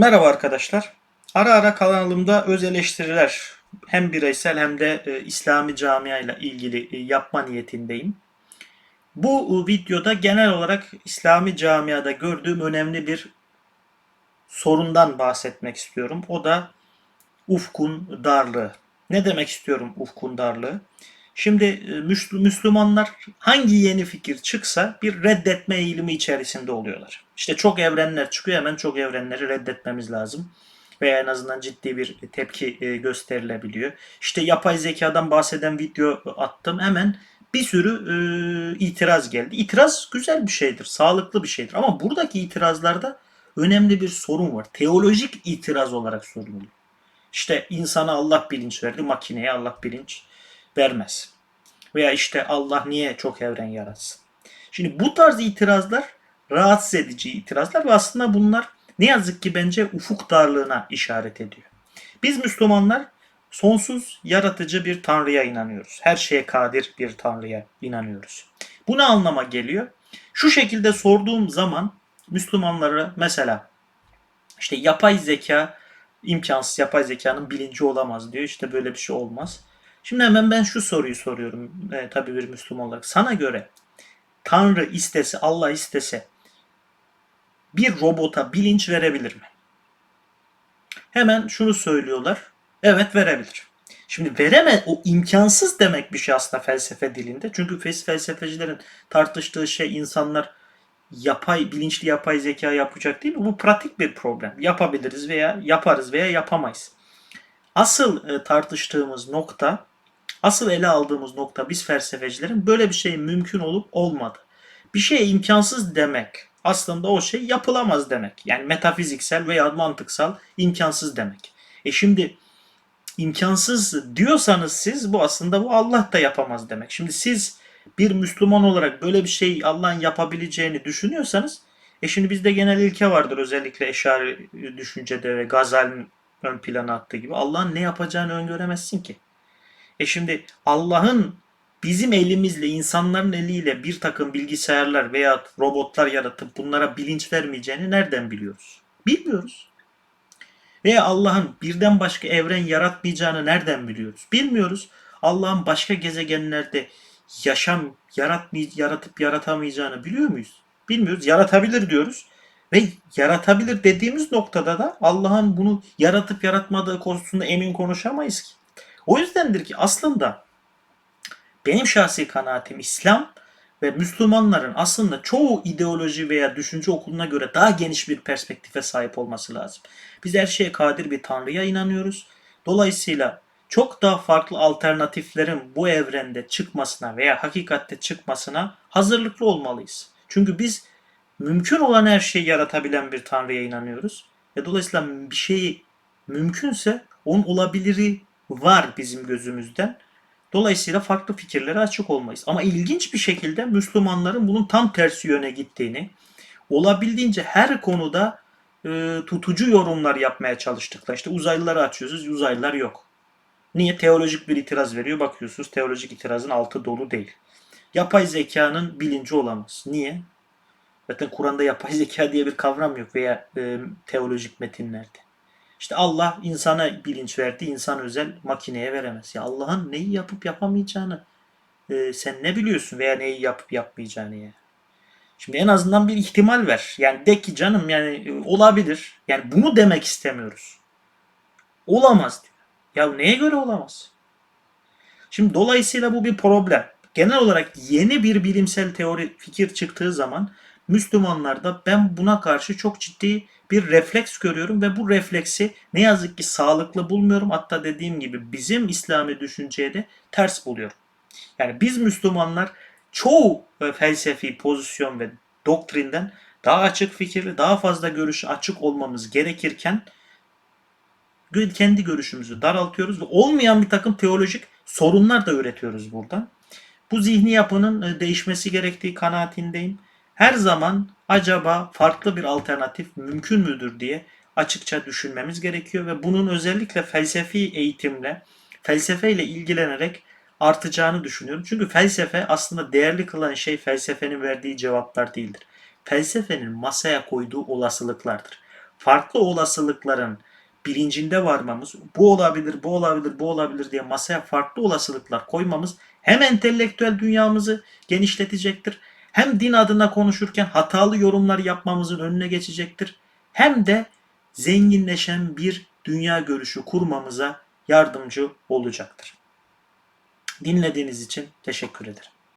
Merhaba arkadaşlar. Ara ara kanalımda öz eleştiriler hem bireysel hem de e, İslami camia ile ilgili e, yapma niyetindeyim. Bu e, videoda genel olarak İslami camiada gördüğüm önemli bir sorundan bahsetmek istiyorum. O da ufkun darlığı. Ne demek istiyorum ufkun darlığı? Şimdi e, Müsl- Müslümanlar hangi yeni fikir çıksa bir reddetme eğilimi içerisinde oluyorlar. İşte çok evrenler çıkıyor hemen çok evrenleri reddetmemiz lazım. Veya en azından ciddi bir tepki e, gösterilebiliyor. İşte yapay zekadan bahseden video attım hemen bir sürü e, itiraz geldi. İtiraz güzel bir şeydir, sağlıklı bir şeydir. Ama buradaki itirazlarda önemli bir sorun var. Teolojik itiraz olarak soruluyor. İşte insana Allah bilinç verdi, makineye Allah bilinç vermez. Veya işte Allah niye çok evren yaratsın? Şimdi bu tarz itirazlar rahatsız edici itirazlar ve aslında bunlar ne yazık ki bence ufuk darlığına işaret ediyor. Biz Müslümanlar sonsuz yaratıcı bir tanrıya inanıyoruz. Her şeye kadir bir tanrıya inanıyoruz. Bu ne anlama geliyor? Şu şekilde sorduğum zaman Müslümanlara mesela işte yapay zeka imkansız yapay zekanın bilinci olamaz diyor. İşte böyle bir şey olmaz. Şimdi hemen ben şu soruyu soruyorum e, tabii bir Müslüman olarak. Sana göre Tanrı istese, Allah istese bir robota bilinç verebilir mi? Hemen şunu söylüyorlar. Evet verebilir. Şimdi vereme o imkansız demek bir şey aslında felsefe dilinde. Çünkü felsefecilerin tartıştığı şey insanlar yapay bilinçli yapay zeka yapacak değil mi? Bu pratik bir problem. Yapabiliriz veya yaparız veya yapamayız. Asıl e, tartıştığımız nokta, asıl ele aldığımız nokta biz felsefecilerin böyle bir şeyin mümkün olup olmadı. Bir şey imkansız demek aslında o şey yapılamaz demek. Yani metafiziksel veya mantıksal imkansız demek. E şimdi imkansız diyorsanız siz bu aslında bu Allah da yapamaz demek. Şimdi siz bir Müslüman olarak böyle bir şey Allah'ın yapabileceğini düşünüyorsanız e şimdi bizde genel ilke vardır özellikle eşari düşüncede ve Gazali'nin ön plana attığı gibi Allah'ın ne yapacağını öngöremezsin ki. E şimdi Allah'ın bizim elimizle, insanların eliyle bir takım bilgisayarlar veya robotlar yaratıp bunlara bilinç vermeyeceğini nereden biliyoruz? Bilmiyoruz. Veya Allah'ın birden başka evren yaratmayacağını nereden biliyoruz? Bilmiyoruz. Allah'ın başka gezegenlerde yaşam yaratmay yaratıp yaratamayacağını biliyor muyuz? Bilmiyoruz. Yaratabilir diyoruz. Ve yaratabilir dediğimiz noktada da Allah'ın bunu yaratıp yaratmadığı konusunda emin konuşamayız ki. O yüzdendir ki aslında benim şahsi kanaatim İslam ve Müslümanların aslında çoğu ideoloji veya düşünce okuluna göre daha geniş bir perspektife sahip olması lazım. Biz her şeye kadir bir Tanrı'ya inanıyoruz. Dolayısıyla çok daha farklı alternatiflerin bu evrende çıkmasına veya hakikatte çıkmasına hazırlıklı olmalıyız. Çünkü biz mümkün olan her şeyi yaratabilen bir Tanrı'ya inanıyoruz. Ve dolayısıyla bir şeyi mümkünse onun olabiliri var bizim gözümüzden. Dolayısıyla farklı fikirlere açık olmayız. Ama ilginç bir şekilde Müslümanların bunun tam tersi yöne gittiğini, olabildiğince her konuda e, tutucu yorumlar yapmaya çalıştıklar. İşte uzaylıları açıyorsunuz, uzaylılar yok. Niye? Teolojik bir itiraz veriyor. Bakıyorsunuz teolojik itirazın altı dolu değil. Yapay zekanın bilinci olamaz. Niye? Zaten Kur'an'da yapay zeka diye bir kavram yok veya e, teolojik metinlerde. İşte Allah insana bilinç verdi, insan özel makineye veremez. Ya Allah'ın neyi yapıp yapamayacağını e, sen ne biliyorsun veya neyi yapıp yapmayacağını ya. Şimdi en azından bir ihtimal ver. Yani de ki canım yani e, olabilir. Yani bunu demek istemiyoruz. Olamaz diyor. Ya neye göre olamaz? Şimdi dolayısıyla bu bir problem. Genel olarak yeni bir bilimsel teori fikir çıktığı zaman Müslümanlarda ben buna karşı çok ciddi bir refleks görüyorum ve bu refleksi ne yazık ki sağlıklı bulmuyorum. Hatta dediğim gibi bizim İslami düşünceye de ters buluyorum. Yani biz Müslümanlar çoğu e, felsefi pozisyon ve doktrinden daha açık fikirli, daha fazla görüşü açık olmamız gerekirken kendi görüşümüzü daraltıyoruz ve olmayan bir takım teolojik sorunlar da üretiyoruz buradan. Bu zihni yapının e, değişmesi gerektiği kanaatindeyim. Her zaman acaba farklı bir alternatif mümkün müdür diye açıkça düşünmemiz gerekiyor ve bunun özellikle felsefi eğitimle, felsefeyle ilgilenerek artacağını düşünüyorum. Çünkü felsefe aslında değerli kılan şey felsefenin verdiği cevaplar değildir. Felsefenin masaya koyduğu olasılıklardır. farklı olasılıkların bilincinde varmamız, bu olabilir, bu olabilir, bu olabilir diye masaya farklı olasılıklar koymamız hem entelektüel dünyamızı genişletecektir, hem din adına konuşurken hatalı yorumlar yapmamızın önüne geçecektir, hem de zenginleşen bir dünya görüşü kurmamıza yardımcı olacaktır. Dinlediğiniz için teşekkür ederim.